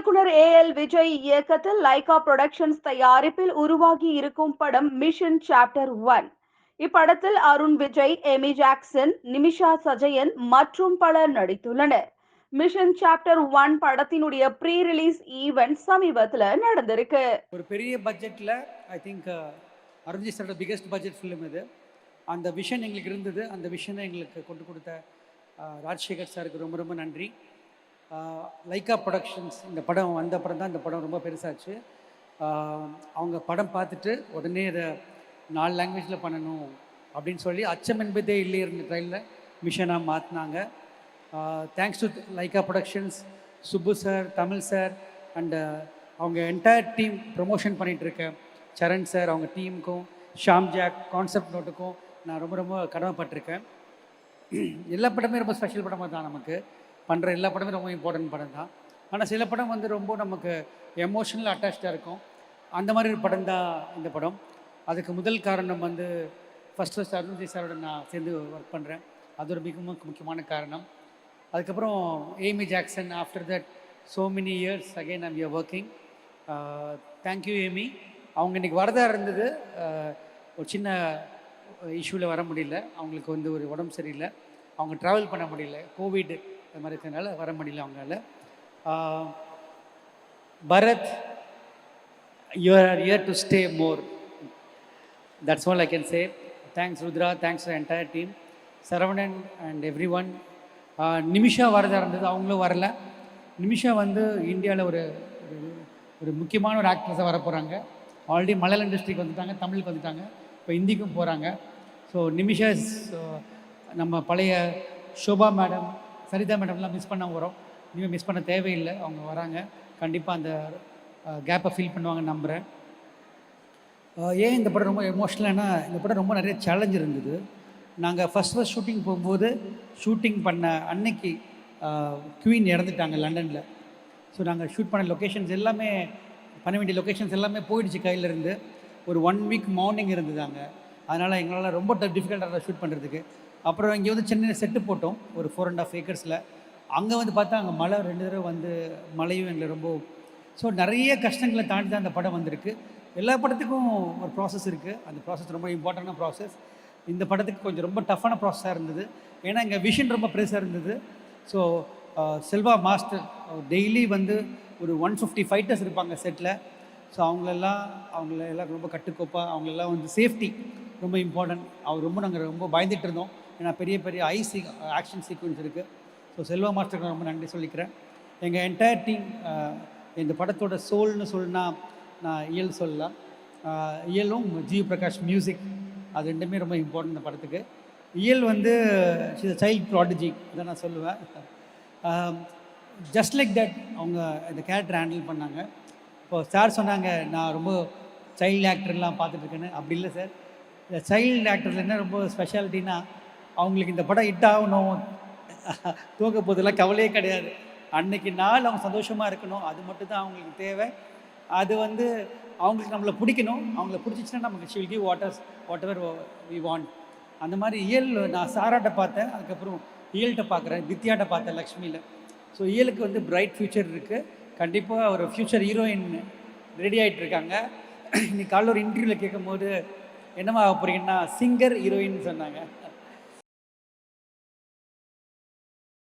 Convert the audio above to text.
இயக்குனர் A L Vijay இயக்கத்தில் Lyca productions தயாரிப்பில் உருவாகி இருக்கும் படம் மிஷன் சாப்டர் ஒன் இப்படத்தில் அருண் விஜய் எமி ஜாக்சன் நிமிஷா சஜயன் மற்றும் பலர் நடித்துள்ளனர். மிஷன் சாப்டர் ஒன் படத்தினுடைய ப்ரீ ரிலீஸ் ஈவெண்ட் சமீபத்தில் நடந்திருக்கு. ஒரு பெரிய பட்ஜெட்டில் ஐ திங்க் அருண்ஜி சாரோட பிகெஸ்ட் பட்ஜெட் ஃபிலிம் இது. அந்த விஷன் எங்களுக்கு இருந்தது. அந்த விஷனை எங்களுக்கு கொண்டு கொடுத்த uh, ராஜசேகர் சாருக்கு ரொம்ப ரொம்ப நன்றி. லைக்கா ப்ரொடக்ஷன்ஸ் இந்த படம் வந்த படம் தான் இந்த படம் ரொம்ப பெருசாச்சு. அவங்க படம் பார்த்துட்டு உடனே இதை நாலு லாங்குவேஜில் பண்ணணும் அப்படின்னு சொல்லி அச்சம் என்பதே இல்லை இருந்த ட்ரெயினில் மிஷனாக மாற்றினாங்க thanks to Lyca Productions Subbu sir Tamil sir and அவங்க என்டையர் டீம் ப்ரொமோஷன் பண்ணிகிட்ருக்க சரண் சார் அவங்க டீமுக்கும் ஷாம் ஜாக் கான்செப்ட் நோட்டுக்கும் நான் ரொம்ப ரொம்ப கடமைப்பட்டிருக்கேன். எல்லா படமே ரொம்ப ஸ்பெஷல் படமாக தான் நமக்கு. பண்ணுற எல்லா படமும் ரொம்ப இம்பார்ட்டன்ட் படம் தான். ஆனால் சில படம் வந்து ரொம்ப நமக்கு எமோஷனல் அட்டாச்சாக இருக்கும். அந்த மாதிரி ஒரு படம் தான் இந்த படம். அதுக்கு முதல் காரணம் வந்து ஃபஸ்ட் ஃபஸ்ட் அருண் சாரோட நான் சேர்ந்து ஒர்க் பண்ணுறேன் அது ஒரு மிக முக்கியமான காரணம். அதுக்கப்புறம் Amy Jackson after that so many years again I'm your working thank you Amy அவங்க இன்றைக்கி வரதாக இருந்தது. ஒரு சின்ன இஷ்யூவில் வர முடியல. அவங்களுக்கு வந்து ஒரு உடம்பு சரியில்லை. அவங்க ட்ராவல் பண்ண முடியல. கோவிட் அது மாதிரி இருக்கிறதுனால வர முடியல அவங்களால. Bharat you are here to stay more that's all I can say thanks Rudra thanks entire team Saravanan and everyone Nimisha வரதா இருந்தது அவங்களும் வரல. நிமிஷா வந்து இந்தியாவில் ஒரு ஒரு- முக்கியமான ஒரு ஆக்ட்ரஸாக வர போகிறாங்க ஆல்ரெடி மலையாள இண்டஸ்ட்ரிக்கு வந்துட்டாங்க தமிழுக்கு வந்துட்டாங்க. இப்போ ஹிந்திக்கும் போகிறாங்க ஸோ நிமிஷா நம்ம பழைய ஷோபா மேடம் சரிதா மேடம்லாம் மிஸ் பண்ண வரோம். இனிமேல் மிஸ் பண்ண தேவையில்லை. அவங்க வராங்க. கண்டிப்பாக அந்த கேப்பை ஃபீல் பண்ணுவாங்கன்னு நம்புகிறேன் ஏன் இந்த படம் ரொம்ப எமோஷ்னல்னா இந்த படம் ரொம்ப நிறைய சேலஞ்ச் இருந்தது. நாங்கள் ஃபஸ்ட் ஃபஸ்ட் ஷூட்டிங் போகும்போது ஷூட்டிங் பண்ண அன்னைக்கு குவீன் இறந்துட்டாங்க லண்டனில். ஸோ நாங்கள் ஷூட் பண்ண லொக்கேஷன்ஸ் எல்லாமே பண்ண வேண்டிய லொக்கேஷன்ஸ் எல்லாமே போயிடுச்சு கையிலேருந்து ஒரு ஒன் வீக் மார்னிங் இருந்தது அங்கே. அதனால் எங்களால் ரொம்ப டிஃபிகல்ட்டாக ஷூட் பண்ணுறதுக்கு அப்புறம் இங்கே வந்து சென்னையில் செட்டு போட்டோம் ஒரு ஃபோர் அண்ட் ஆஃப் ஏக்கர்ஸில் அங்கே வந்து பார்த்தா அங்கே மழை ரெண்டு தடவை வந்து மழையும் எங்களை ரொம்ப ஸோ நிறைய கஷ்டங்களை தாண்டி தான் அந்த படம் வந்திருக்கு. எல்லா படத்துக்கும் ஒரு ப்ராசஸ் இருக்குது அந்த ப்ராசஸ் ரொம்ப இம்பார்ட்டண்டான ப்ராசஸ் இந்த படத்துக்கு கொஞ்சம் ரொம்ப டஃப்பான ப்ராசஸாக இருந்தது. ஏன்னா இங்கே விஷன் ரொம்ப பெருசாக இருந்தது. ஸோ செல்வா மாஸ்டர் டெய்லி வந்து ஒரு ஒன் ஃபிஃப்டி ஃபைட்டர்ஸ் இருப்பாங்க செட்டில் ஸோ அவங்களெல்லாம் அவங்கள எல்லாம் ரொம்ப கட்டுக்கோப்பாக அவங்களெல்லாம் வந்து சேஃப்டி ரொம்ப இம்பார்ட்டன்ட் அவர் ரொம்ப நாங்கள் ரொம்ப பயந்துட்டு இருந்தோம். ஏன்னா பெரிய பெரிய ஐ சீ ஆக்ஷன் சீக்வன்ஸ் இருக்குது ஸோ செல்வா மாஸ்டருக்கு ரொம்ப நன்றி சொல்லிக்கிறேன். எங்கள் என்டையர் டீம் இந்த படத்தோட சோல்னு சொல்லுனா நான் இயல் சொல்லலாம் இயலும் ஜி பிரகாஷ் மியூசிக் அது ரெண்டுமே ரொம்ப இம்பார்ட்டன்ட் இந்த படத்துக்கு. இயல் வந்து சைல்ட் ப்ராடஜி இதை நான் சொல்லுவேன். ஜஸ்ட் லைக் தட் அவங்க இந்த கேரக்டர் ஹேண்டில் பண்ணாங்க. இப்போ சார் சொன்னாங்க நான் ரொம்ப சைல்டு ஆக்டர்லாம் பார்த்துட்ருக்கேன்னு அப்படி இல்லை சார் இந்த சைல்டு ஆக்டரில் என்ன ரொம்ப ஸ்பெஷாலிட்டினா அவங்களுக்கு இந்த படம் ஹிட் ஆகணும். தூக்க போதெல்லாம் கவலையே கிடையாது. அன்னைக்கு நாள் அவங்க சந்தோஷமாக இருக்கணும். அது மட்டும் தான் அவங்களுக்கு தேவை. அது வந்து அவங்களுக்கு நம்மளை பிடிக்கணும். அவங்கள பிடிச்சிச்சின்னா நமக்கு she'll give waters whatever we want அந்த மாதிரி இயல் நான் சாராட்ட பார்த்தேன். அதுக்கப்புறம் இயல்கிட்ட பார்க்குறேன். தித்யாட்ட பார்த்தேன் லக்ஷ்மியில். ஸோ இயலுக்கு வந்து பிரைட் ஃப்யூச்சர் இருக்குது கண்டிப்பாக ஒரு ஃப்யூச்சர் ஹீரோயின் ரெடி ஆகிட்டு இருக்காங்க இன்னைக்கு காலையில் ஒரு இன்டர்வியூவில் கேட்கும்போது என்னமா ஆக போகிறீங்கன்னா சிங்கர் ஹீரோயின் சொன்னாங்க.